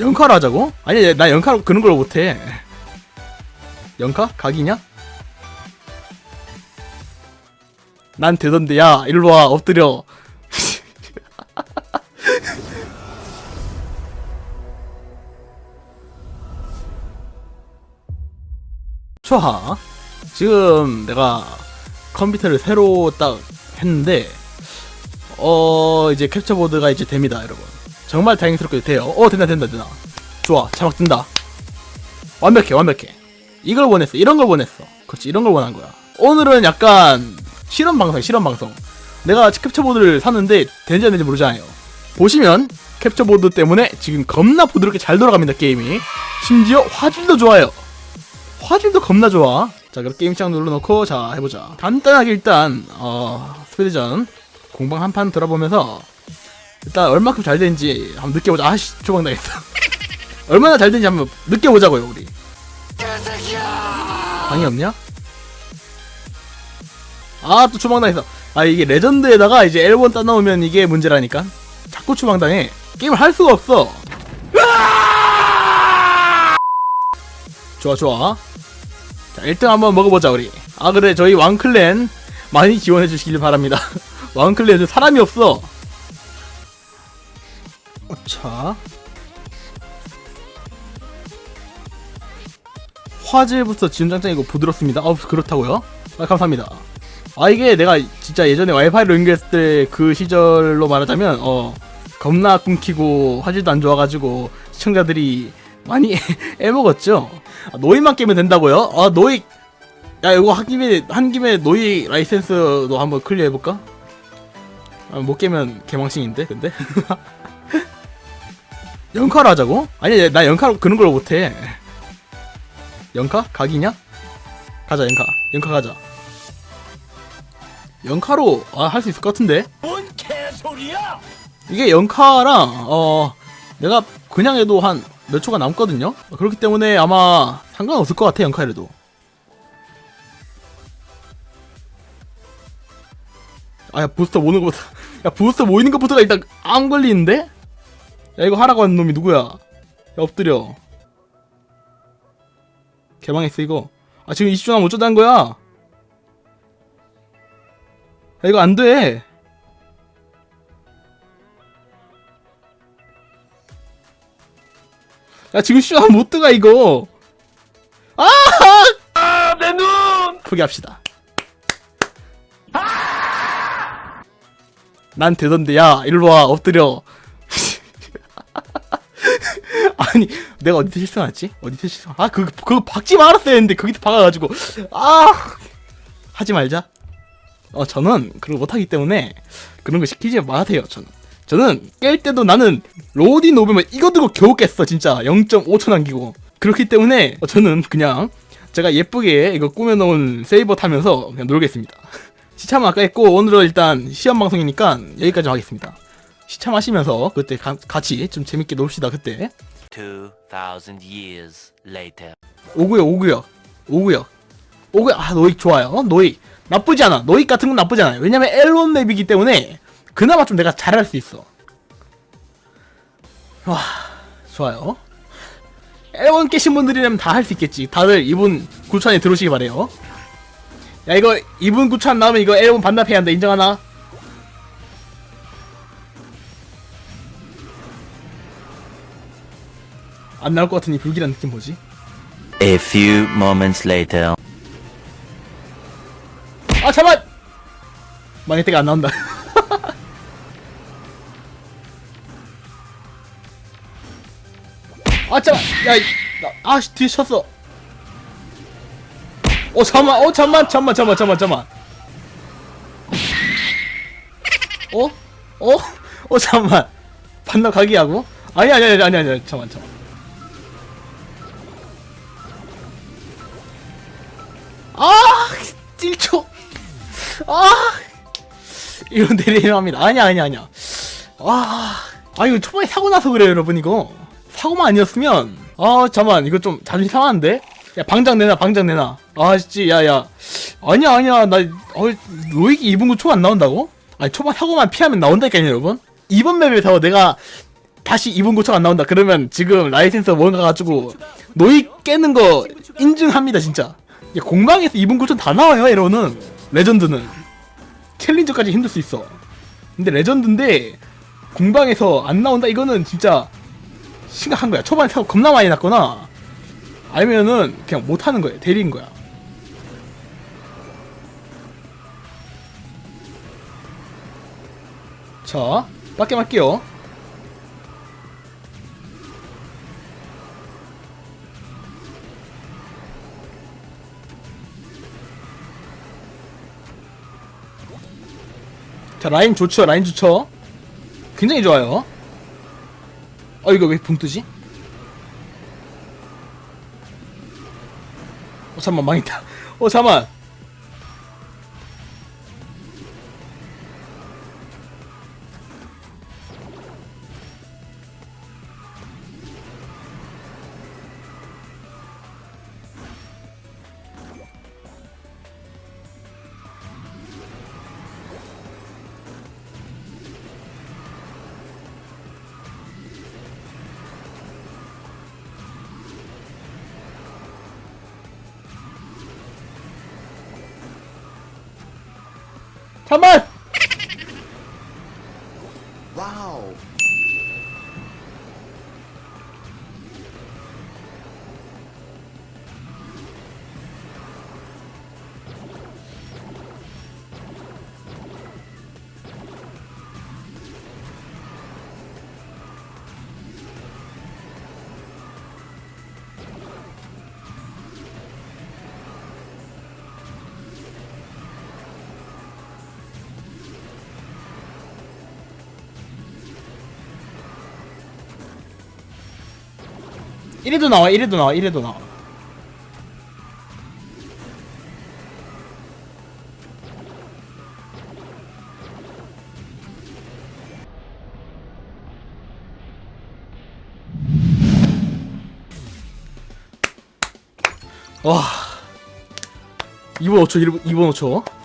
영카로 하자고? 아니 나 영카로 그런 걸 못해 영카? 각이냐? 난 되던데 야 일로와 엎드려 좋아 지금 내가 컴퓨터를 새로 딱 했는데 어 이제 캡처보드가 이제 됩니다 여러분 정말 다행스럽게 돼요. 어 된다 된다 된다. 좋아 자막 뜬다. 완벽해 완벽해. 이걸 원했어 이런 걸 원했어. 그렇지 이런 걸 원한 거야. 오늘은 약간 실험 방송 실험 방송. 내가 캡처보드를 샀는데 되는지 안 되는지 모르잖아요. 보시면 캡처보드 때문에 지금 겁나 부드럽게 잘 돌아갑니다 게임이. 심지어 화질도 좋아요. 화질도 겁나 좋아. 자 그럼 게임 시작 눌러놓고 자 해보자. 간단하게 일단 어 스피드전 공방 한판 들어보면서 일단 얼마큼 잘 되는지 한번 느껴보자. 아씨 나겠어 얼마나 잘 되는지 한번 느껴보자고요 우리. 방이 없냐? 아 또 추방 당했어. 아 이게 레전드에다가 이제 L1 따나오면 이게 문제라니까. 자꾸 추방 당해. 게임을 할 수가 없어. 좋아 좋아. 자 1등 한번 먹어보자 우리. 아 그래. 저희 왕클랜 많이 지원해 주시길 바랍니다. 왕클랜 저 사람이 없어 자 화질부터 지원장장이고 부드럽습니다 아 그렇다고요? 아 감사합니다 아 이게 내가 진짜 예전에 와이파이로 연결했을 때 그 시절로 말하자면 어 겁나 끊기고 화질도 안 좋아가지고 시청자들이 많이 애먹었죠 아, 노이만 깨면 된다고요? 아 노이 야 이거 한 김에 한 김에 노이 라이센스도 한번 클리어 해볼까? 아, 못 깨면 개망신인데 근데 영카로 하자고? 아니 나 영카로 그런 걸 못해 영카? 각이냐? 가자 영카 영카 가자 영카로 아, 할 수 있을 것 같은데 뭔 개소리야! 이게 영카랑 어 내가 그냥 해도 한 몇 초가 남거든요 그렇기 때문에 아마 상관없을 것 같아 영카에도 아야 부스터 모는 것부터 야 부스터 모이는 것부터가 일단 안 걸리는데 야 이거 하라고 하는 놈이 누구야? 야 엎드려. 개망했어 이거. 아 지금 20초 남면 어쩌다는 거야? 야 이거 안돼. 야 지금 시간 못 들어가 이거. 아 아, 내 눈! 포기합시다. 난 되던데 야 일로 와 엎드려 아니 내가 어디서 실수했지? 어디서 실수? 아 그거 그거 박지 말았어야 했는데 거기서 박아가지고. 아! 하지 말자. 어 저는 그걸 못하기 때문에 그런 거 시키지 마세요 저는. 저는 깰 때도 나는 로디 노브면 이거 들고 겨우 깼어 진짜. 0.5초 남기고. 그렇기 때문에 어, 저는 그냥 제가 예쁘게 이거 꾸며놓은 세이버 타면서 그냥 놀겠습니다. 시참 아까 했고 오늘은 일단 시험 방송이니까 여기까지 하겠습니다. 시참하시면서 그때 가- 같이 좀 재밌게 놉시다 그때 2,000 years later. 오구역 오구역 오구역 오구역 아 노익 좋아요. 노익. 나쁘지 않아. 노익 같은 건 나쁘지 않아요. 왜냐면 L1 맵이기 때문에 그나마 좀 내가 잘할 수 있어. 와 좋아요. L1 깨신 분들이라면 다 할 수 있겠지. 다들 이분 구천에 들어오시기 바래요. 야 이거 이분 구천 나오면 이거 L1 반납해야 한다. 인정하나? 안 나올 것 같은 이 불길한 느낌 뭐지? A few moments later. 아 잠깐 망했대가 안 나온다 아 잠깐 야 이- 나- 아 씨 뒤에 쳤어 어 잠만 어 잠만 잠만 잠만 잠만 잠만 어? 어? 어 잠만 반납 가기 하고 아니 아니 아니 아니 아니 잠만 잠만 아 1초. 아. 이런 내리합니다. 아니야 아니야 아니야. 아, 아 이거 초반에 사고 나서 그래요 여러분 이거. 사고만 아니었으면. 아 잠만 이거 좀 자존심 상하는데? 야 방장 내놔 방장 내놔. 아 진짜 야야. 아니야 아니야. 나 어, 로익이 2분 9초 안 나온다고? 아니 초반 사고만 피하면 나온다니까요 여러분. 이번 맵에서 내가 다시 2분 고청 안 나온다. 그러면 지금 라이센스 뭔가 가지고 노이 깨는 거 인증합니다 진짜 야, 공방에서 2분 고청 다 나와요 에러는 레전드는. 챌린저까지 힘들 수 있어. 근데 레전드인데 공방에서 안 나온다 이거는 진짜 심각한 거야. 초반에 사고 겁나 많이 났거나 아니면은 그냥 못하는 거야 대리인 거야. 자 빡게 할게요 자 라인 좋죠? 라인 좋죠? 굉장히 좋아요. 어 이거 왜 붕 뜨지? 어 잠만 망했다. 어 잠만 잠만 1위도 나와 1위도 나와 1위도 나와. 와. 2분 5초 1분, 2분 5초.